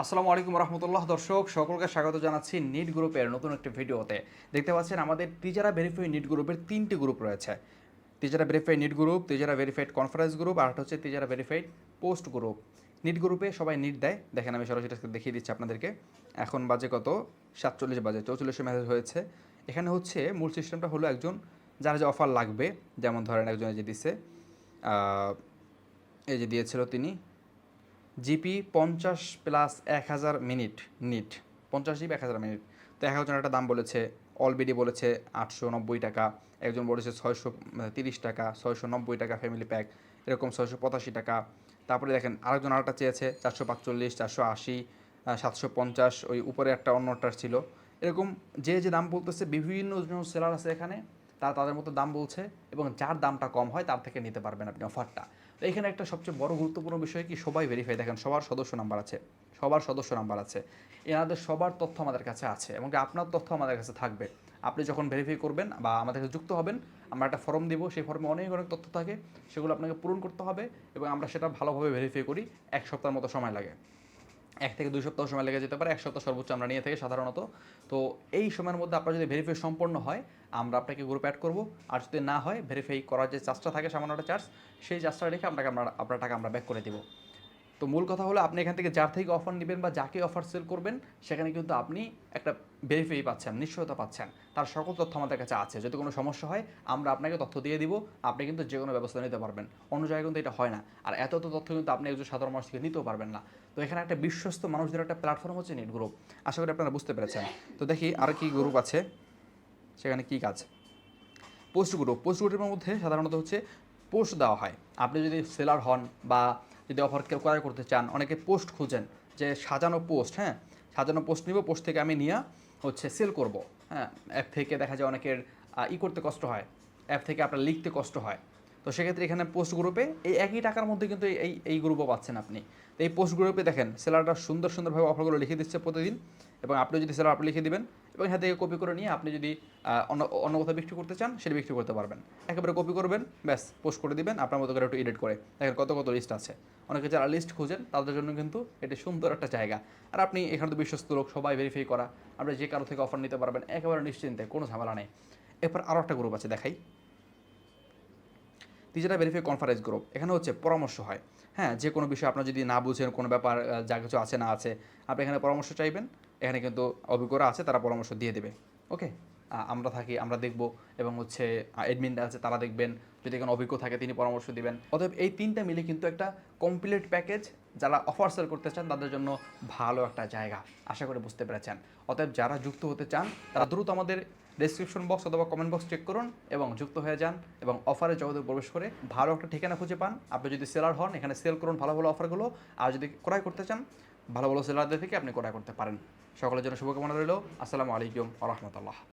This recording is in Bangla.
আসসালামু আলাইকুম রহমতুল্লাহ, দর্শক, সকলকে স্বাগত জানাচ্ছি নিট গ্রুপের নতুন একটি ভিডিওতে। দেখতে পাচ্ছেন, আমাদের তিজারা ভেরিফাই নিট গ্রুপের তিনটি গ্রুপ রয়েছে। তিজারা ভেরিফাই নিট গ্রুপ তিজারা ভেরিফাইড কনফারেন্স গ্রুপ, আর হচ্ছে তিজারা ভেরিফাইড পোস্ট গ্রুপ। নিট গ্রুপে সবাই নিট দেয়। দেখেন, আমি সরাসরি দেখিয়ে দিচ্ছি আপনাদেরকে। এখন বাজে কত? সাতচল্লিশ বাজে, চৌচল্লিশে মেসেজ হয়েছে। এখানে হচ্ছে, মূল সিস্টেমটা হলো একজন, যার যে অফার লাগবে, যেমন ধরেন একজন যে দিছে এই যে দিয়েছিল তিনি জিপি পঞ্চাশ প্লাস এক হাজার মিনিট নিট। পঞ্চাশ জিবি, এক হাজার মিনিট। তো এক হাজার একটা দাম বলেছে অলরেডি বলেছে আটশো নব্বই টাকা, একজন বলেছে ছয়শো তিরিশ টাকা, ছয়শো নব্বই টাকা ফ্যামিলি প্যাক এরকম ছয়শো পঁচাশি টাকা। তারপরে দেখেন আরেকজন আরেকটা চেয়েছে, চারশো পাঁচচল্লিশ, চারশো আশি সাতশো পঞ্চাশ, ওই উপরে একটা অন্যটার ছিল। এরকম যে যে দাম বলতেছে, বিভিন্ন সেলার আছে এখানে, তারা তাদের মতো দাম বলছে এবং যার দামটা কম হয় তার থেকে নিতে পারবেন আপনি অফারটা তো এখানে একটা সবচেয়ে বড় গুরুত্বপূর্ণ বিষয় কি? সবাই ভেরিফাই দেখেন, সবার সদস্য নাম্বার আছে, সবার সদস্য নাম্বার আছে, এনাদের সবার তথ্য আমাদের কাছে আছে এবং আপনার তথ্য আমাদের কাছে থাকবে। আপনি যখন ভেরিফাই করবেন বা আমাদের কাছে যুক্ত হবেন, আমরা একটা ফর্ম দিব, সেই ফর্মে অনেক অনেক তথ্য থাকে, সেগুলো আপনাকে পূরণ করতে হবে এবং আমরা সেটা ভালোভাবে ভেরিফাই করি, এক সপ্তাহের মতো সময় লাগে। এক থেকে দুই সপ্তাহ সময় লেগে যেতে পারে, এক সপ্তাহ সর্বোচ্চ আমরা নিয়ে থাকি সাধারণত। তো এই সময়ের মধ্যে আপনার যদি ভেরিফাই সম্পন্ন হয়, আমরা আপনাকে গ্রুপ অ্যাড করব। আর যদি না হয় ভেরিফাই করার যে চার্জটা থাকে সামান্যটা চার্জ সেই চার্জটা রেখে আপনাকে আমরা, আপনার টাকা আমরা ব্যাক করে দেবো। তো মূল কথা হলো আপনি এখান থেকে যার থেকে অফার নেবেন বা যাকে অফার সেল করবেন, সেখানে কিন্তু আপনি একটা ভেরিফাই পাচ্ছেন, নিশ্চয়তা পাচ্ছেন। তার সকল তথ্য আমাদের কাছে আছে। যদি কোনো সমস্যা হয়, আমরা আপনাকে তথ্য দিয়ে দিব, আপনি কিন্তু যে কোনো ব্যবস্থা নিতে পারবেন। অন্য জায়গায় কিন্তু এটা হয় না। আর এত এত তথ্য কিন্তু আপনি একজন সাধারণ মানুষ থেকে নিতেও পারবেন না। তো এখানে একটা বিশ্বস্ত মানুষদের একটা প্ল্যাটফর্ম হচ্ছে নেট গ্রুপ আশা করি আপনারা বুঝতে পেরেছেন। তো দেখি আর কি গ্রুপ আছে। সেখানে কি কাজ? পোস্ট গ্রুপ পোস্ট গ্রুপের মধ্যে সাধারণত হচ্ছে পোস্ট দেওয়া হয়। আপনি যদি সেলার হন বা যদি অফার ক্রয় করতে চান, অনেকে পোস্ট খুঁজেন যে সাজানো পোস্ট হ্যাঁ? সাজানো পোস্ট নিব পোস্ট থেকে আমি নিয়ে হচ্ছে সেল করব হ্যাঁ? অ্যাপ থেকে দেখা যায় অনেকের ই করতে কষ্ট হয় অ্যাপ থেকে আপনার লিখতে কষ্ট হয়। তো সেক্ষেত্রে এখানে পোস্ট গ্রুপে এই একই টাকার মধ্যে কিন্তু এই এই গ্রুপও পাচ্ছেন আপনি। তো এই পোস্ট গ্রুপে দেখেন সেলারটা সুন্দর সুন্দরভাবে অফারগুলো লিখে দিচ্ছে প্রতিদিন এবং আপনি যদি সেলার আপনি লিখে দিবেন এবং এখান থেকে কপি করে নিয়ে আপনি যদি অন্য অন্য কোথাও বিক্রি করতে চান, সেটা বিক্রি করতে পারবেন। একেবারে কপি করবেন, ব্যাস পোস্ট করে দিবেন, আপনার মতো করে একটু এডিট করে। দেখেন কত কত লিস্ট আছে। অনেকে যারা লিস্ট খুঁজেন, তাদের জন্য কিন্তু এটি সুন্দর একটা জায়গা। আর আপনি এখানে তো বিশ্বস্ত লোক, সবাই ভেরিফাই করা। আপনি যে কারও থেকে অফার নিতে পারবেন, একেবারে নিশ্চিন্তে, কোনো ঝামেলা নেই। এরপর আরও একটা গ্রুপ আছে, দেখাই। তিনটা ভেরিফাই কনফারেন্স গ্রুপ এখানে হচ্ছে পরামর্শ হয়। হ্যাঁ যে কোনো বিষয়ে আপনার যদি না বুঝেন, কোনো ব্যাপার যা কিছু আছে না আছে, আপনি এখানে পরামর্শ চাইবেন। এখানে কিন্তু অভিজ্ঞরা আছে, তারা পরামর্শ দিয়ে দেবে। ওকে আমরা থাকি, আমরা দেখব এবং হচ্ছে অ্যাডমিন আছে, তারা দেখবেন। যদি কোনো অভিজ্ঞ থাকে, তিনি পরামর্শ দিবেন। অতএব এই তিনটা মিলে কিন্তু একটা কমপ্লিট প্যাকেজ যারা অফার সেল করতে চান, তাদের জন্য ভালো একটা জায়গা। আশা করে বুঝতে পেরেছেন। অতএব যারা যুক্ত হতে চান, তারা দ্রুত আমাদের ডেসক্রিপশন বক্স অথবা কমেন্ট বক্স চেক করুন এবং যুক্ত হয়ে যান এবং অফারে জগতে প্রবেশ করে ভালো একটা ঠিকানা খুঁজে পান। আপনি যদি সেলার হন, এখানে সেল করুন ভালো ভালো অফারগুলো আর যদি ক্রয় করতে চান ভালো ভালো সেলারদের থেকে আপনি ক্রয় করতে পারেন। সকলের জন্য শুভকামনা রইল। আসসালামু আলাইকুম রহমতুল্লাহ।